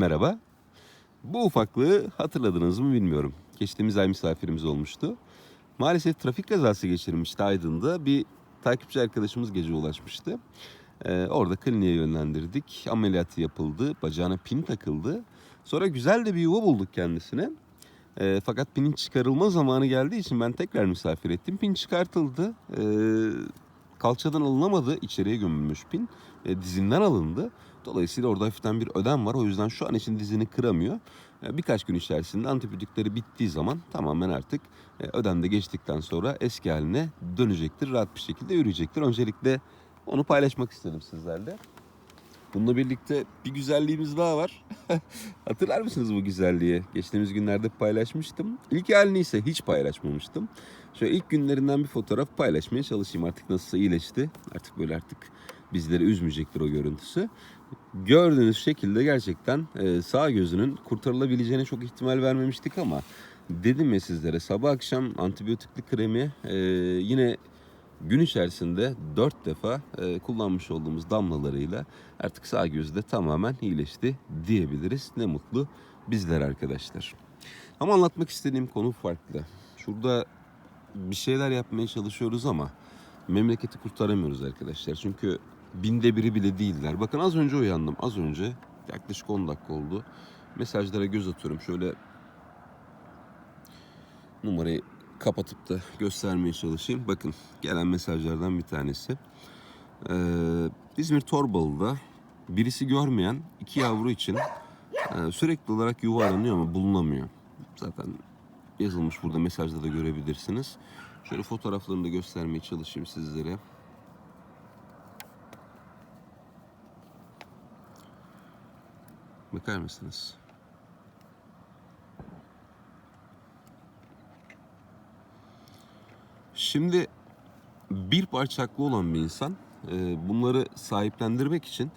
merhaba. Bu ufaklığı hatırladınız mı bilmiyorum. Geçtiğimiz ay misafirimiz olmuştu. Maalesef trafik kazası geçirmişti Aydın'da. Bir takipçi arkadaşımız gece ulaşmıştı. Ee, orada kliniğe yönlendirdik. Ameliyatı yapıldı. Bacağına pin takıldı. Sonra güzel de bir yuva bulduk kendisine. Ee, fakat pinin çıkarılma zamanı geldiği için ben tekrar misafir ettim. Pin çıkartıldı. Ee, kalçadan alınamadı. içeriye gömülmüş pin. Ee, dizinden alındı. Dolayısıyla orada hafiften bir ödem var. O yüzden şu an için dizini kıramıyor. Ee, Birkaç gün içerisinde antibiyotikleri bittiği zaman tamamen artık e, ödem de geçtikten sonra eski haline dönecektir. Rahat bir şekilde yürüyecektir. Öncelikle onu paylaşmak istedim sizlerle. Bununla birlikte bir güzelliğimiz daha var. Hatırlar mısınız bu güzelliği? Geçtiğimiz günlerde paylaşmıştım. İlk halini ise hiç paylaşmamıştım. Şöyle ilk günlerinden bir fotoğraf paylaşmaya çalışayım. Artık nasılsa iyileşti. Artık böyle artık bizleri üzmeyecektir o görüntüsü. Gördüğünüz şekilde gerçekten e, sağ gözünün kurtarılabileceğine çok ihtimal vermemiştik ama dedim ya sizlere sabah akşam antibiyotikli kremi e, yine gün içerisinde 4 defa e, kullanmış olduğumuz damlalarıyla artık sağ gözde tamamen iyileşti diyebiliriz. Ne mutlu bizler arkadaşlar. Ama anlatmak istediğim konu farklı. Şurada bir şeyler yapmaya çalışıyoruz ama memleketi kurtaramıyoruz arkadaşlar. Çünkü binde biri bile değiller. Bakın az önce uyandım. Az önce yaklaşık 10 dakika oldu. Mesajlara göz atıyorum. Şöyle numarayı kapatıp da göstermeye çalışayım. Bakın gelen mesajlardan bir tanesi. Ee, İzmir Torbalı'da birisi görmeyen iki yavru için e, sürekli olarak yuva aranıyor ama bulunamıyor. Zaten yazılmış burada mesajda da görebilirsiniz. Şöyle fotoğraflarını da göstermeye çalışayım sizlere. Bakar mısınız? Şimdi bir parça aklı olan bir insan e, bunları sahiplendirmek için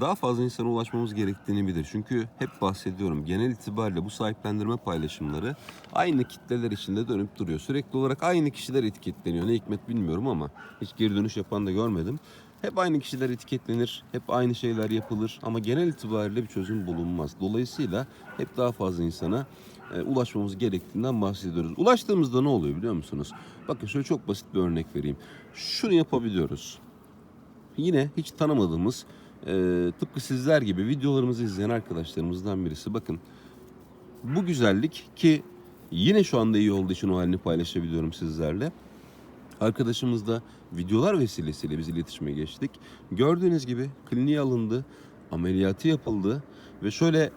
daha fazla insana ulaşmamız gerektiğini bilir. Çünkü hep bahsediyorum genel itibariyle bu sahiplendirme paylaşımları aynı kitleler içinde dönüp duruyor. Sürekli olarak aynı kişiler etiketleniyor. Ne hikmet bilmiyorum ama hiç geri dönüş yapan da görmedim. Hep aynı kişiler etiketlenir, hep aynı şeyler yapılır ama genel itibariyle bir çözüm bulunmaz. Dolayısıyla hep daha fazla insana e, ulaşmamız gerektiğinden bahsediyoruz. Ulaştığımızda ne oluyor biliyor musunuz? Bakın şöyle çok basit bir örnek vereyim. Şunu yapabiliyoruz. Yine hiç tanımadığımız e, tıpkı sizler gibi videolarımızı izleyen arkadaşlarımızdan birisi. Bakın bu güzellik ki yine şu anda iyi olduğu için o halini paylaşabiliyorum sizlerle. Arkadaşımız da videolar vesilesiyle biz iletişime geçtik. Gördüğünüz gibi kliniğe alındı, ameliyatı yapıldı ve şöyle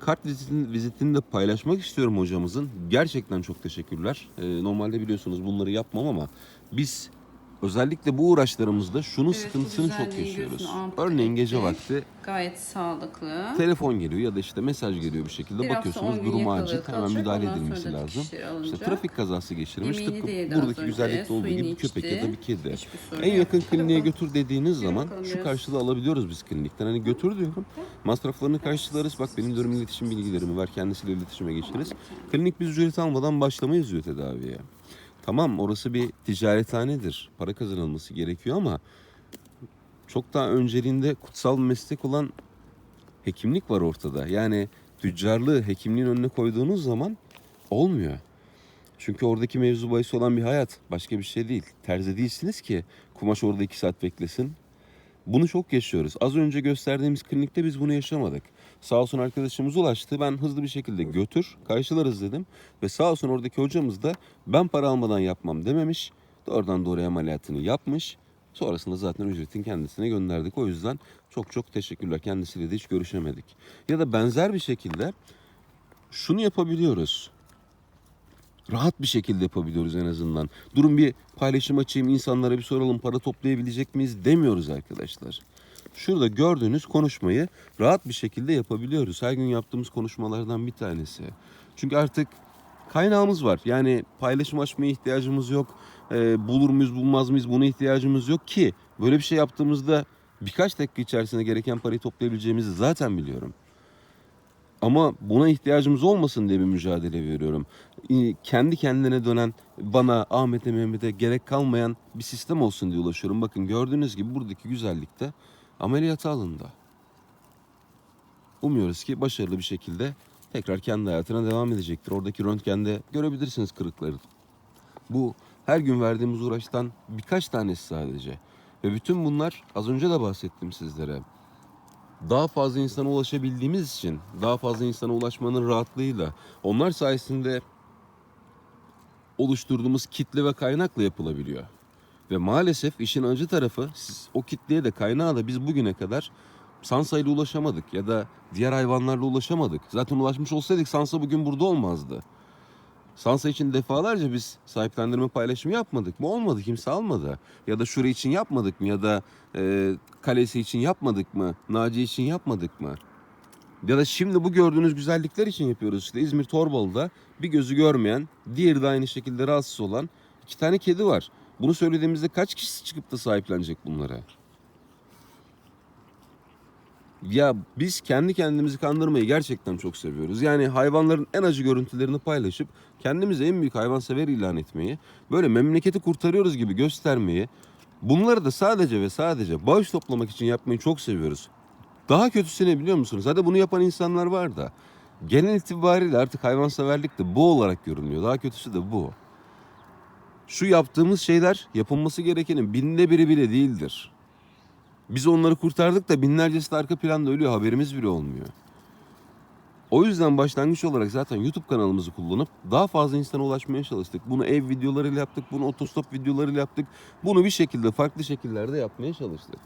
kart vizitini, vizitini de paylaşmak istiyorum hocamızın. Gerçekten çok teşekkürler. Ee, normalde biliyorsunuz bunları yapmam ama biz özellikle bu uğraşlarımızda şunun Evet, sıkıntısını çok yaşıyoruz. Örneğin gece vakti Gayet sağlıklı. telefon geliyor ya da işte mesaj geliyor bir şekilde Bir bakıyorsunuz yakalı acil hemen müdahale edilmesi lazım. İşte trafik kazası geçirmiş Yemeğini tıpkı buradaki güzellikte olduğu gibi bir köpek ya da bir kedi. En yakın kliniğe götür dediğiniz zaman şu karşılığı alabiliyoruz biz klinikten. Hani götür diyorum. Masraflarını karşılarız. Bak benim diyorum iletişim bilgilerimi ver. Kendisiyle iletişime geçiriz. Klinik biz ücret almadan başlamayız diyor tedaviye. Tamam orası bir ticarethanedir. Para kazanılması gerekiyor ama çok daha önceliğinde kutsal meslek olan hekimlik var ortada. Yani tüccarlığı hekimliğin önüne koyduğunuz zaman olmuyor. Çünkü oradaki mevzu bahis olan bir hayat. Başka bir şey değil. Terzi değilsiniz ki kumaş orada iki saat beklesin. Bunu çok yaşıyoruz. Az önce gösterdiğimiz klinikte biz bunu yaşamadık. Sağ olsun arkadaşımız ulaştı. Ben hızlı bir şekilde götür, karşılarız dedim. Ve sağ olsun oradaki hocamız da ben para almadan yapmam dememiş. Doğrudan doğruya ameliyatını yapmış. Sonrasında zaten ücretin kendisine gönderdik. O yüzden çok çok teşekkürler. Kendisiyle de hiç görüşemedik. Ya da benzer bir şekilde şunu yapabiliyoruz rahat bir şekilde yapabiliyoruz en azından. Durun bir paylaşım açayım, insanlara bir soralım, para toplayabilecek miyiz demiyoruz arkadaşlar. Şurada gördüğünüz konuşmayı rahat bir şekilde yapabiliyoruz. Her gün yaptığımız konuşmalardan bir tanesi. Çünkü artık kaynağımız var. Yani paylaşım açmaya ihtiyacımız yok. Ee, bulur muyuz, bulmaz mıyız buna ihtiyacımız yok ki. Böyle bir şey yaptığımızda birkaç dakika içerisinde gereken parayı toplayabileceğimizi zaten biliyorum. Ama buna ihtiyacımız olmasın diye bir mücadele veriyorum. Kendi kendine dönen bana, Ahmet'e, Mehmet'e gerek kalmayan bir sistem olsun diye ulaşıyorum. Bakın gördüğünüz gibi buradaki güzellikte ameliyata alındı. umuyoruz ki başarılı bir şekilde tekrar kendi hayatına devam edecektir. Oradaki röntgende görebilirsiniz kırıkları. Bu her gün verdiğimiz uğraştan birkaç tanesi sadece. Ve bütün bunlar az önce de bahsettim sizlere. Daha fazla insana ulaşabildiğimiz için, daha fazla insana ulaşmanın rahatlığıyla, onlar sayesinde oluşturduğumuz kitle ve kaynakla yapılabiliyor. Ve maalesef işin acı tarafı siz o kitleye de kaynağa da biz bugüne kadar Sansa ulaşamadık ya da diğer hayvanlarla ulaşamadık. Zaten ulaşmış olsaydık Sansa bugün burada olmazdı. Sansa için defalarca biz sahiplendirme paylaşımı yapmadık mı? Olmadı. Kimse almadı. Ya da şurası için yapmadık mı? Ya da e, kalesi için yapmadık mı? Naci için yapmadık mı? Ya da şimdi bu gördüğünüz güzellikler için yapıyoruz. İşte İzmir Torbalı'da bir gözü görmeyen, diğeri de aynı şekilde rahatsız olan iki tane kedi var. Bunu söylediğimizde kaç kişi çıkıp da sahiplenecek bunlara? Ya biz kendi kendimizi kandırmayı gerçekten çok seviyoruz. Yani hayvanların en acı görüntülerini paylaşıp kendimizi en büyük hayvansever ilan etmeyi, böyle memleketi kurtarıyoruz gibi göstermeyi, bunları da sadece ve sadece bağış toplamak için yapmayı çok seviyoruz. Daha kötüsü ne biliyor musunuz? Hadi bunu yapan insanlar var da genel itibariyle artık hayvanseverlik de bu olarak görünüyor. Daha kötüsü de bu. Şu yaptığımız şeyler yapılması gerekenin binde biri bile değildir. Biz onları kurtardık da binlercesi de arka planda ölüyor haberimiz bile olmuyor. O yüzden başlangıç olarak zaten YouTube kanalımızı kullanıp daha fazla insana ulaşmaya çalıştık. Bunu ev videolarıyla yaptık, bunu otostop videolarıyla yaptık. Bunu bir şekilde farklı şekillerde yapmaya çalıştık.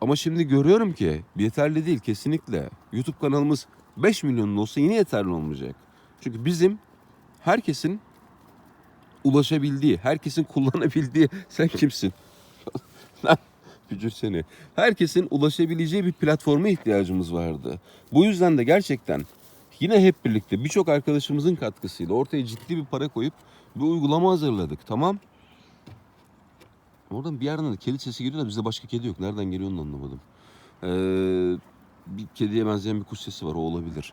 Ama şimdi görüyorum ki yeterli değil kesinlikle. YouTube kanalımız 5 milyon olsa yine yeterli olmayacak. Çünkü bizim herkesin ulaşabildiği, herkesin kullanabildiği sen kimsin? Lan bücür seni. Herkesin ulaşabileceği bir platforma ihtiyacımız vardı. Bu yüzden de gerçekten yine hep birlikte birçok arkadaşımızın katkısıyla ortaya ciddi bir para koyup bir uygulama hazırladık. Tamam. Oradan bir yerden de kedi sesi geliyor da bizde başka kedi yok. Nereden geliyor onu anlamadım. Ee, bir kediye benzeyen bir kuş sesi var o olabilir.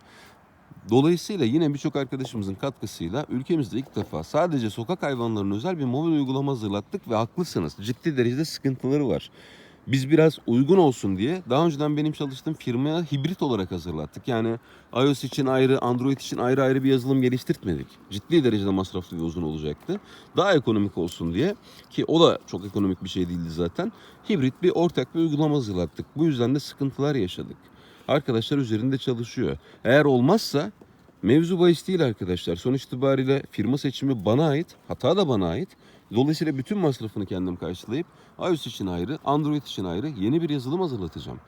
Dolayısıyla yine birçok arkadaşımızın katkısıyla ülkemizde ilk defa sadece sokak hayvanlarına özel bir mobil uygulama hazırlattık ve haklısınız. Ciddi derecede sıkıntıları var. Biz biraz uygun olsun diye daha önceden benim çalıştığım firmaya hibrit olarak hazırlattık. Yani iOS için ayrı, Android için ayrı ayrı bir yazılım geliştirtmedik. Ciddi derecede masraflı ve uzun olacaktı. Daha ekonomik olsun diye ki o da çok ekonomik bir şey değildi zaten. Hibrit bir ortak bir uygulama hazırlattık. Bu yüzden de sıkıntılar yaşadık. Arkadaşlar üzerinde çalışıyor. Eğer olmazsa mevzu bahis değil arkadaşlar. Sonuç itibariyle firma seçimi bana ait, hata da bana ait. Dolayısıyla bütün masrafını kendim karşılayıp iOS için ayrı, Android için ayrı yeni bir yazılım hazırlatacağım.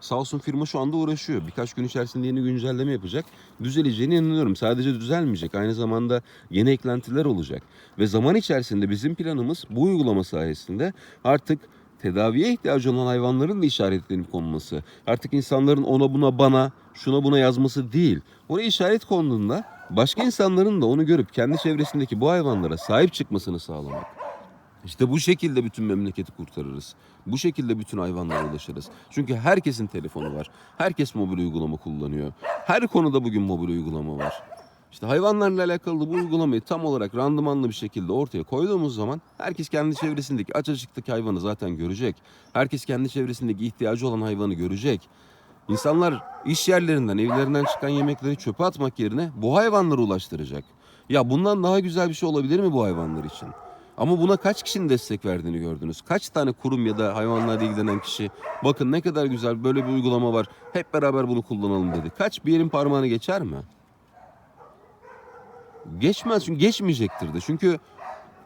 Sağ olsun firma şu anda uğraşıyor. Birkaç gün içerisinde yeni güncelleme yapacak. Düzeleceğine inanıyorum. Sadece düzelmeyecek. Aynı zamanda yeni eklentiler olacak. Ve zaman içerisinde bizim planımız bu uygulama sayesinde artık tedaviye ihtiyacı olan hayvanların da işaretlenip konması. Artık insanların ona buna bana, şuna buna yazması değil. Oraya işaret konduğunda başka insanların da onu görüp kendi çevresindeki bu hayvanlara sahip çıkmasını sağlamak. İşte bu şekilde bütün memleketi kurtarırız. Bu şekilde bütün hayvanlara ulaşırız. Çünkü herkesin telefonu var. Herkes mobil uygulama kullanıyor. Her konuda bugün mobil uygulama var. İşte hayvanlarla alakalı bu uygulamayı tam olarak randımanlı bir şekilde ortaya koyduğumuz zaman herkes kendi çevresindeki aç açıktaki hayvanı zaten görecek. Herkes kendi çevresindeki ihtiyacı olan hayvanı görecek. İnsanlar iş yerlerinden, evlerinden çıkan yemekleri çöpe atmak yerine bu hayvanlara ulaştıracak. Ya bundan daha güzel bir şey olabilir mi bu hayvanlar için? Ama buna kaç kişinin destek verdiğini gördünüz. Kaç tane kurum ya da hayvanlarla ilgilenen kişi bakın ne kadar güzel böyle bir uygulama var. Hep beraber bunu kullanalım dedi. Kaç bir yerin parmağını geçer mi? Geçmez çünkü geçmeyecektir de. Çünkü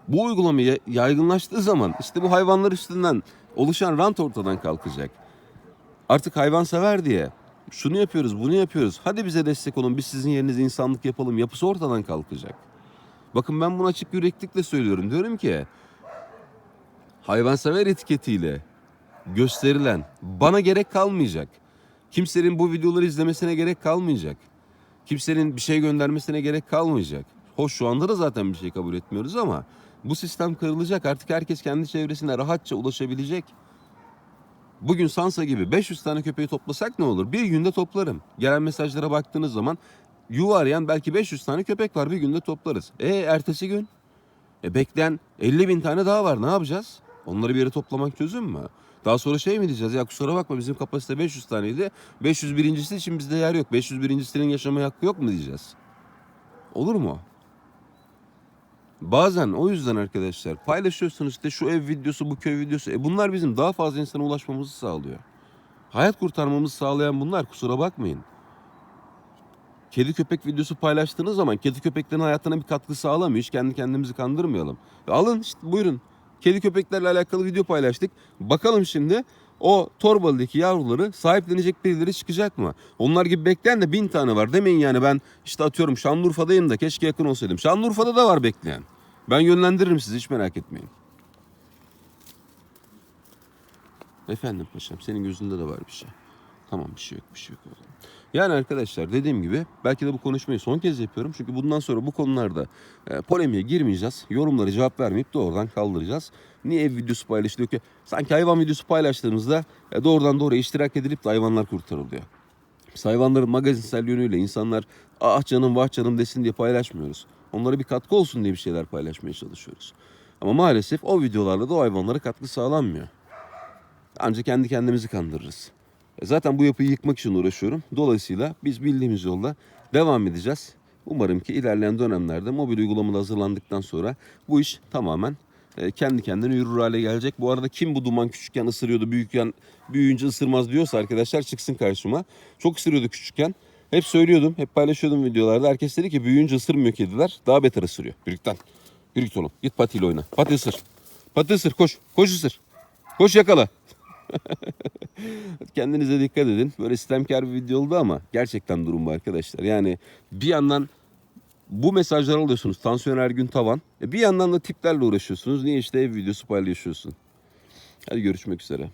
bu uygulama ya- yaygınlaştığı zaman işte bu hayvanlar üstünden oluşan rant ortadan kalkacak. Artık hayvan sever diye şunu yapıyoruz, bunu yapıyoruz. Hadi bize destek olun, biz sizin yerinize insanlık yapalım. Yapısı ortadan kalkacak. Bakın ben bunu açık yüreklikle söylüyorum. Diyorum ki hayvansever etiketiyle gösterilen bana gerek kalmayacak. Kimsenin bu videoları izlemesine gerek kalmayacak. Kimsenin bir şey göndermesine gerek kalmayacak. Hoş şu anda da zaten bir şey kabul etmiyoruz ama bu sistem kırılacak. Artık herkes kendi çevresine rahatça ulaşabilecek. Bugün Sansa gibi 500 tane köpeği toplasak ne olur? Bir günde toplarım. Gelen mesajlara baktığınız zaman yuva arayan belki 500 tane köpek var bir günde toplarız. E ertesi gün? E bekleyen 50 bin tane daha var ne yapacağız? Onları bir yere toplamak çözüm mü? Daha sonra şey mi diyeceğiz ya kusura bakma bizim kapasite 500 taneydi. 501.si için bizde yer yok. 501.sinin yaşamaya hakkı yok mu diyeceğiz. Olur mu? Bazen o yüzden arkadaşlar paylaşıyorsunuz işte şu ev videosu bu köy videosu. E bunlar bizim daha fazla insana ulaşmamızı sağlıyor. Hayat kurtarmamızı sağlayan bunlar kusura bakmayın. Kedi köpek videosu paylaştığınız zaman kedi köpeklerin hayatına bir katkı sağlamıyor. Hiç kendi kendimizi kandırmayalım. E alın işte buyurun. Kedi köpeklerle alakalı video paylaştık. Bakalım şimdi o torbalıdaki yavruları sahiplenecek birileri çıkacak mı? Onlar gibi bekleyen de bin tane var. Demeyin yani ben işte atıyorum Şanlıurfa'dayım da keşke yakın olsaydım. Şanlıurfa'da da var bekleyen. Ben yönlendiririm sizi hiç merak etmeyin. Efendim paşam senin gözünde de var bir şey. Tamam bir şey yok bir şey yok o zaman. Yani arkadaşlar dediğim gibi belki de bu konuşmayı son kez yapıyorum. Çünkü bundan sonra bu konularda e, polemiğe girmeyeceğiz. Yorumlara cevap vermeyip doğrudan kaldıracağız. Niye ev videosu paylaşılıyor ki? Sanki hayvan videosu paylaştığımızda e, doğrudan doğruya iştirak edilip de hayvanlar kurtarılıyor. Hayvanların magazinsel yönüyle insanlar ah canım vah canım desin diye paylaşmıyoruz. Onlara bir katkı olsun diye bir şeyler paylaşmaya çalışıyoruz. Ama maalesef o videolarla da o hayvanlara katkı sağlanmıyor. Ancak kendi kendimizi kandırırız. Zaten bu yapıyı yıkmak için uğraşıyorum. Dolayısıyla biz bildiğimiz yolda devam edeceğiz. Umarım ki ilerleyen dönemlerde mobil uygulamalı hazırlandıktan sonra bu iş tamamen e, kendi kendine yürür hale gelecek. Bu arada kim bu duman küçükken ısırıyordu, büyükken büyüyünce ısırmaz diyorsa arkadaşlar çıksın karşıma. Çok ısırıyordu küçükken. Hep söylüyordum, hep paylaşıyordum videolarda. Herkes dedi ki büyüyünce ısırmıyor kediler. Daha beter ısırıyor. Yürükten. Yürü git oğlum. Git patiyle oyna. Pati ısır. Pati ısır. Koş. Koş ısır. Koş yakala. Kendinize dikkat edin. Böyle sistemkar bir video oldu ama gerçekten durum bu arkadaşlar. Yani bir yandan bu mesajlar alıyorsunuz. Tansiyon her gün tavan. E bir yandan da tiplerle uğraşıyorsunuz. Niye işte ev videosu paylaşıyorsun? Hadi görüşmek üzere.